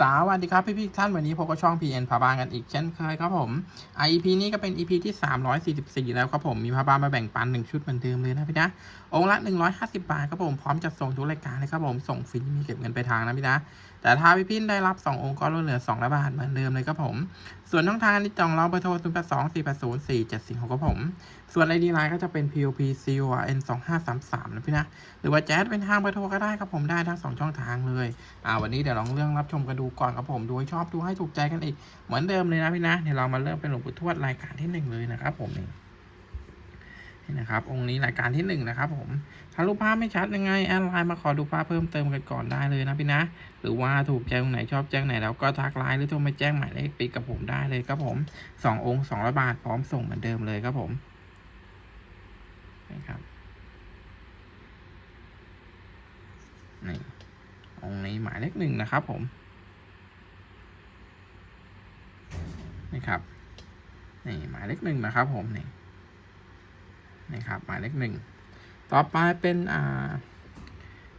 สวัสดีครับพี่พี่ๆท่านวันนี้พบกับช่อง PN พาบานกันอีกเช่นเคยครับผม IP นี้ก็เป็น EP ที่ 344 แล้วครับผมมีพาบานมาแบ่งปัน 1 ชุดเหมือนเดิมเลยนะพี่นะองค์ละ 150 บาทครับผมพร้อมจะส่งทุกรายการเลยครับผมส่งฟรีมีเก็บเงินไปทางนะพี่นะ แต่ถ้าพี่พี่ได้รับ 2 องค์ก็ลดเหลือ2ละบาทเหมือนเดิมเลยครับผม ส่วนช่องทางที่จองเราเบอร์โทร 0 8 2 4 8 0 4 7 4 6ครับผม ส่วน ID ไลน์ก็จะเป็น POP CORN 2533นะพี่นะ หรือว่าแจ๊ดเป็นทางเบอร์โทรก็ได้ครับผมได้ทั้งสองช่องทางเลย อ่าวันนี้เดี๋ยวลองเรื่องรับชมกันดูก่อนครับผม ดูให้ชอบดูให้ถูกใจกันอีกเหมือนเดิมเลยนะพี่นะ เดี๋ยวเรามาเริ่มเป็นหลวงปู่ทวดรายการที่หนึ่งเลยนะครับผมนี่ นี่นะครับ องค์นี้รายการที่หนึ่งนะครับผมถ้ารูปภาพไม่ชัดยังไงแอดไลน์มาขอดูภาพเพิ่มเติมกันก่อนได้เลยนะพี่นะ หรือว่าถูกใจตรงไหนชอบแจ้งไหนแล้วก็ทักไลน์หรือโทรมาแจ้งหมายเลขปิดกับผมได้เลยครับผมสององค์สองร้อยบาทพร้อมส่งเหมือนเดิมเลยครับผมนี่ครับนี่องค์นี้หมายเลขหนึ่งนะครับผมนี่ครับนี่หมายเลขหนึ่งนะครับผมนี่ นี่ครับหมายเลขหนึ่งต่อไปเป็นอ่า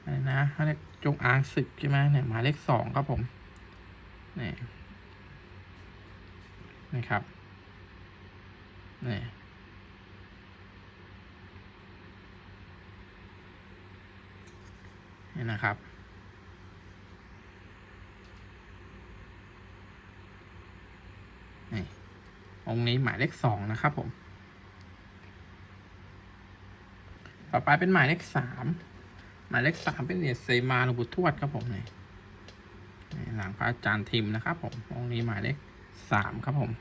อะไรนะเขาเรียกจงอางศึกใช่ไหมเนี่ยหมายเลขสองครับผมนี่นี่ครับนี่นี่นะครับนี่องค์นี้หมายเลขสองนะครับผม ต่อไปเป็นหมายเลขสามหมายเลขสามเป็นเหรียญเซมาหลวงปู่ทวดครับผมนี่นี่หลังพระอาจารย์ทิมนะครับ ผมองค์นี้หมายเลขสามครับผม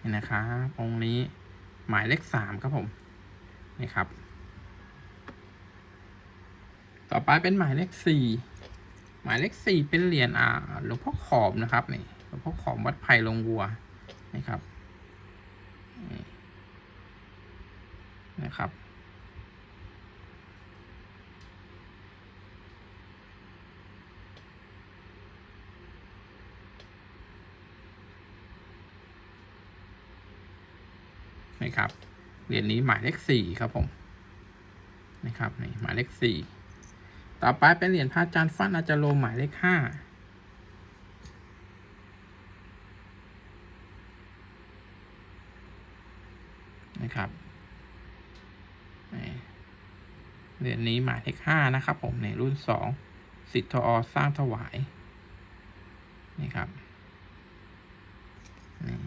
นี่นะครับองค์นี้หมายเลขสามครับผมนี่ครับ ต่อไปเป็นหมายเลขสี่หมายเลขสี่เป็นเหรียญอ่าหลวงพ่อขอมนะครับนี่หลวงพ่อขอมวัดไผ่ลงวัวนี่ครับนะครับนี่ครับ เหรียญนี้หมายเลขสี่ครับผมนี่ครับนี่หมายเลขสี่ ต่อไปเป็นเหรียญพระอาจารย์ฟันอาจารย์โลหมายเลขห้านะครับเหรียญนี้หมายเลขห้านะครับผมในรุ่นสองสิทธอสร้างถวายนี่ครับนี่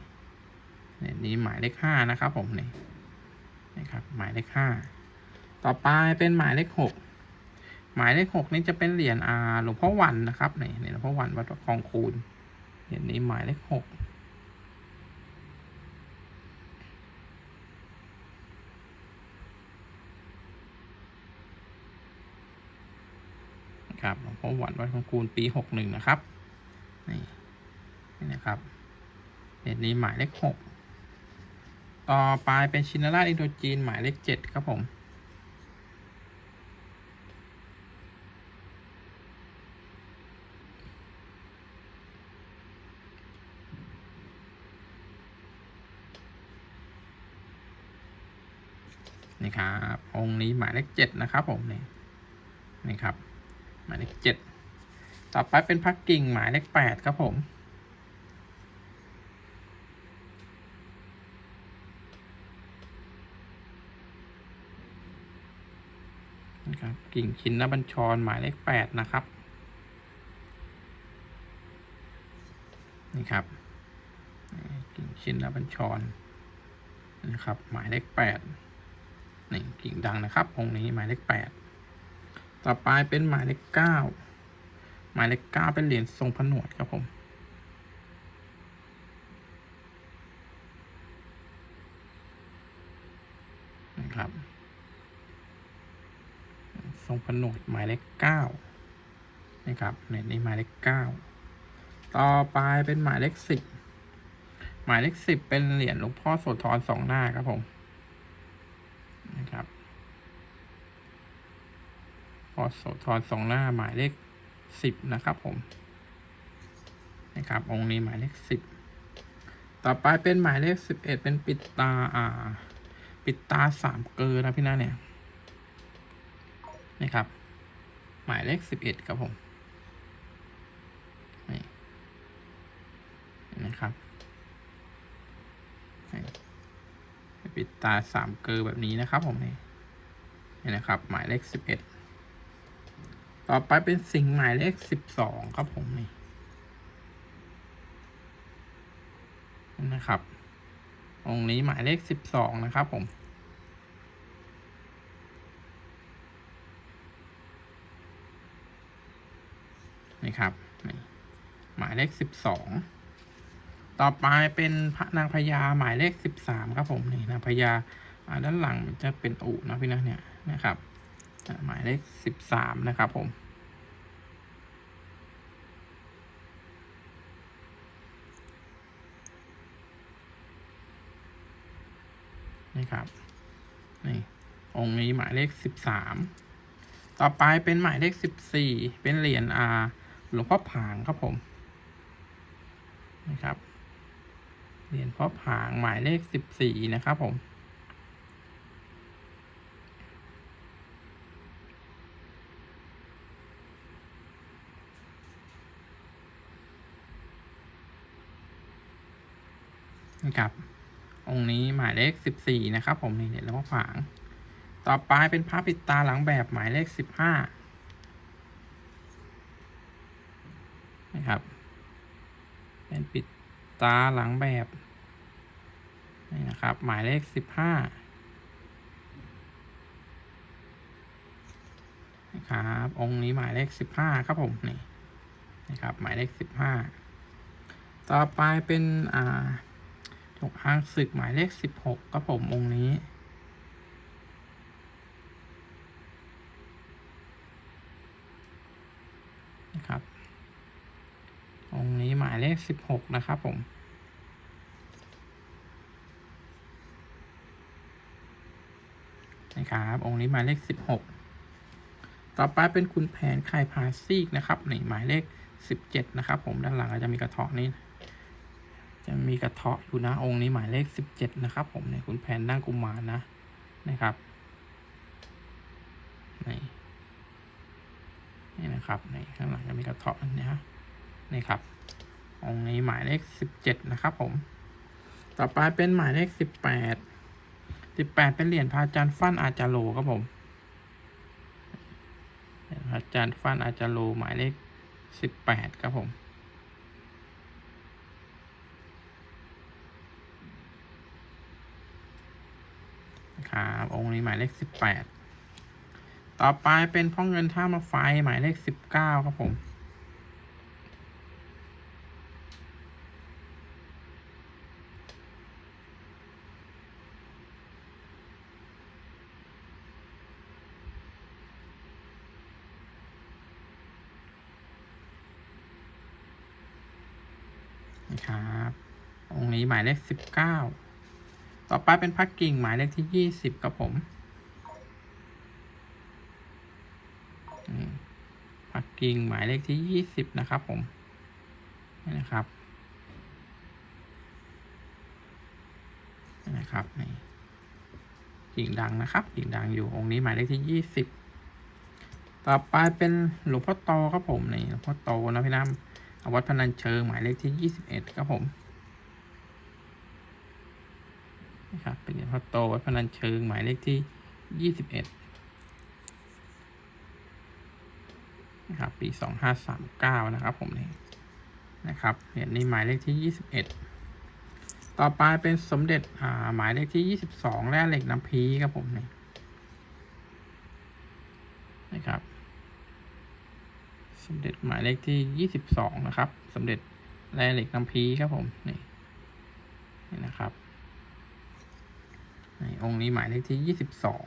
เหรียญนี้หมายเลขห้านะครับผมนี่นี่ครับหมายเลขห้าต่อไปเป็นหมายเลขหก หมายเลขหกนี่จะเป็นเหรียญอาหลวงพ่อวันนะครับนี่นี่หลวงพ่อวันวัดคลองคูนเหรียญนี้หมายเลขหกครับหลวงพ่อวันวัดคลองคูนปีหกหนึ่งนะครับนี่นี่นะครับเหรียญนี้หมายเลขหกต่อไปเป็นชินราชอินโดจีนหมายเลขเจ็ดครับผม นี่ครับองค์นี้หมายเลขเจ็ดนะครับผมนี่นี่ครับ หมายเลขเจ็ดต่อไปเป็นพักกิ่งหมายเลขแปดครับผมนะครับกิ่งชินนบัญชรหมายเลขแปดนะครับนี่ครับกิ่งชินนบัญชรนะครับ หมายเลขแปด นี่กิ่งดังนะครับองค์นี้หมายเลขแปดต่อไปเป็นหมายเลขเก้าหมายเลขเก้าเป็นเหรียญทรงผนวดครับผมนะครับทรงผนวดหมายเลขเก้านะครับเหรียญนี้หมายเลขเก้าต่อไปเป็นหมายเลขสิบหมายเลขสิบเป็นเหรียญหลวงพ่อโสธรสองหน้าครับผมนะครับพอ โสธรสองหน้าหมายเลขสิบนะครับผมนะครับ องค์นี้หมายเลขสิบต่อไปเป็นหมายเลขสิบเอ็ดเป็นปิดตาอ่า ปิดตาสามเกลือนะพี่นะเนี่ยนะครับ หมายเลขสิบเอ็ดครับผมนี่นะครับปิดตาสามเกลือแบบนี้นะครับผมนี่นี่นะครับ หมายเลขสิบเอ็ด ต่อไปเป็นสิ่งหมายเลขสิบสองครับผมนี่นะครับ องค์นี้หมายเลขสิบสองนะครับผมนี่ครับนี่หมายเลขสิบสองต่อไปเป็นพระนางพญาหมายเลขสิบสามครับผมนี่นางพญาด้านหลังจะเป็นอูนะพี่นะเนี่ยนะครับ หมายเลขสิบสามนะครับผมนี่ครับนี่องค์นี้หมายเลขสิบสามต่อไปเป็นหมายเลขสิบสี่เป็นเหรียญอาหลวงพ่อผางครับผมนะครับเหรียญพ่อผางหมายเลขสิบสี่นะครับผม นะครับ องค์นี้หมายเลขสิบสี่นะครับ ผมนี่เหรียญหลวงพ่อผาง ต่อไปเป็นพระปิดตาหลังแบบหมายเลขสิบห้านะครับ เป็นปิดตาหลังแบบนี่นะครับ หมายเลขสิบห้านะครับ องค์นี้หมายเลขสิบห้าครับผมนี่นะครับ หมายเลขสิบห้าต่อไปเป็นอ่า จงอ้างศึกหมายเลขสิบหกครับผมองค์นี้นะครับองค์นี้หมายเลขสิบหกนะครับผมนะครับองค์นี้หมายเลขสิบหกต่อไปเป็นคุณแผนไข่พาซีกนะครับนี่หมายเลขสิบเจ็ดนะครับผมด้านหลังอาจจะมีกระเทาะนี้ จะมีกระเทาะอยู่นะองค์นี้หมายเลขสิบเจ็ดนะครับ ผมเนี่ยคุณแผนนั่งกุมารนะนะครับนี่นี่นะครับในข้างหลังจะมีกระเทาะนะฮะนี่ครับ องค์นี้หมายเลขสิบเจ็ดนะครับ ผม ต่อไปเป็นหมายเลขสิบแปดสิบแปดเป็นเหรียญพระอาจารย์ฟั่นอาจารโลครับผมเหรียญพระอาจารย์ฟั่นอาจารโลหมายเลขสิบแปดครับผม ครับองค์นี้หมายเลขสิบแปดต่อไปเป็นพ่อเงินท่ามาไฟหมายเลขสิบเก้าครับผมนะครับองค์นี้หมายเลขสิบเก้า ต่อไปเป็นพักกิ่งหมายเลขที่ยี่สิบครับผมพักกิ่งหมายเลขที่ยี่สิบนะครับผมนี่นะครับนี่นะครับนี่กิ่งดังนะครับ กิ่งดังอยู่องค์นี้หมายเลขที่ยี่สิบต่อไปเป็นหลวงพ่อโตครับผมนี่หลวงพ่อโตนะพี่น้ำวัดพนัญเชิงหมายเลขที่ยี่สิบเอ็ดครับผม นะครับ เป็นเหรียญพ่อโตวัดพนัญเชิงหมายเลขที่ยี่สิบเอ็ดนะครับ ปีสองห้าสามเก้านะครับผมนี่นะครับ เหรียญนี้หมายเลขที่ยี่สิบเอ็ดต่อไปเป็นสมเด็จอ่าหมายเลขที่ยี่สิบสองแร่เหล็กน้ำพีครับผมนี่นะครับสมเด็จหมายเลขที่ยี่สิบสองนะครับ สมเด็จแร่เหล็กน้ำพีครับผมนี่นี่นะครับ องค์นี้หมายเลขที่ยี่สิบสอง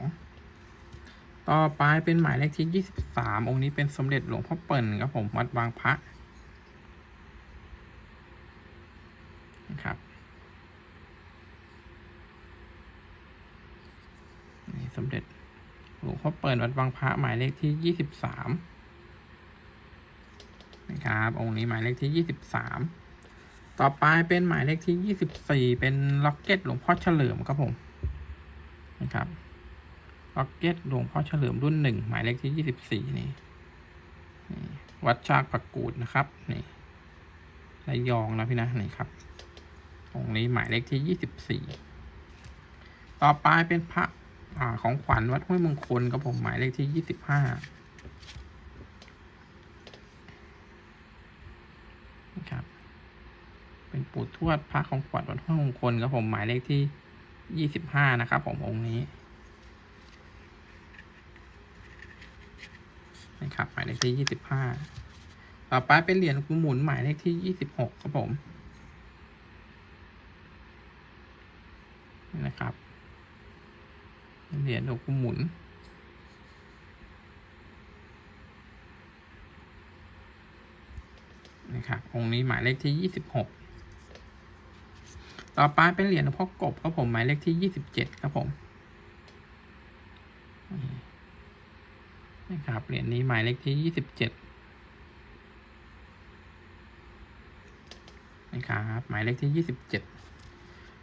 ต่อไปเป็นหมายเลขที่ยี่สิบสามองค์นี้เป็นสมเด็จหลวงพ่อเปิ่นครับผมวัดบางพระนะครับนี่สมเด็จหลวงพ่อเปิ่นวัดบางพระหมายเลขที่ยี่สิบสามนะครับ องค์นี้หมายเลขที่ยี่สิบสามต่อไปเป็นหมายเลขที่ยี่สิบสี่เป็นล็อกเก็ตหลวงพ่อเฉลิมครับผม นะครับล็อกเก็ตหลวงพ่อเฉลิมรุ่นหนึ่งหมายเลขที่ยี่สิบสี่นี่ วัดชากประกูดนะครับ นี่ระยองนะพี่นะนี่ครับองค์นี้หมายเลขที่ยี่สิบสี่ต่อไปเป็นพระอ่าของขวัญวัดห้วยมงคลครับผมหมายเลขที่ยี่สิบห้านะครับ เป็นปู่ทวดพระของขวัญวัดห้วยมงคลครับผมหมายเลขที่ ยี่สิบห้านะครับผมองค์นี้นะครับหมายเลขที่ยี่สิบห้าต่อไปเป็นเหรียญกุหมุนหมายเลขที่ยี่สิบหกครับผมนะครับเป็นเหรียญหลวงปู่หมุน นะครับองค์นี้หมายเลขที่ยี่สิบหก ต่อไปเป็นเหรียญหลวงพ่อกบครับผมหมายเลขที่ยี่สิบเจ็ดครับผมนี่นะครับเหรียญนี้หมายเลขที่ยี่สิบเจ็ดนะครับหมายเลขที่ยี่สิบเจ็ด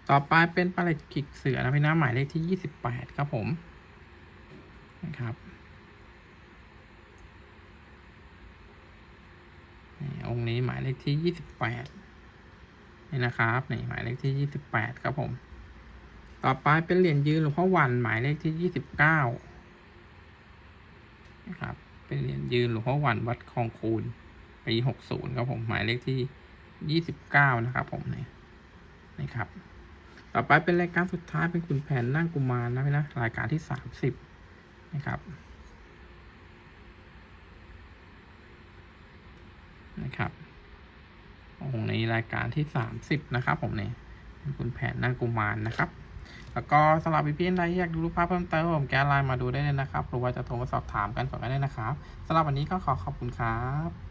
ต่อไปเป็นปลาไหลกิกเสือนะพี่นะหมายเลขที่ยี่สิบแปดครับผมนะครับองค์นี้หมายเลขที่ยี่สิบแปด นี่นะครับนี่หมายเลขที่ยี่สิบแปดครับผม ต่อไปเป็นเหรียญยืนหลวงพ่อวันหมายเลขที่ยี่สิบเก้านะครับ เป็นเหรียญยืนหลวงพ่อวันวัดคลองคูนปีหกศูนย์ครับผมหมายเลขที่ยี่สิบเก้านะครับ ผมนี่นี่ครับ ต่อไปเป็นรายการสุดท้ายเป็นขุนแผนนั่งกุมารนะพี่นะรายการที่สามสิบนะครับนะครับ องค์นี้รายการที่สามสิบนะครับผมเนี่ยคุณแผนนั่งกุมารนะครับ แล้วก็สำหรับพี่ๆใดอยากดูรูปภาพเพิ่มเติมผมแกไลน์มาดูได้เลยนะครับ หรือว่าจะโทรมาสอบถามกันก่อนก็ได้นะครับสำหรับวันนี้ก็ขอขอบคุณครับ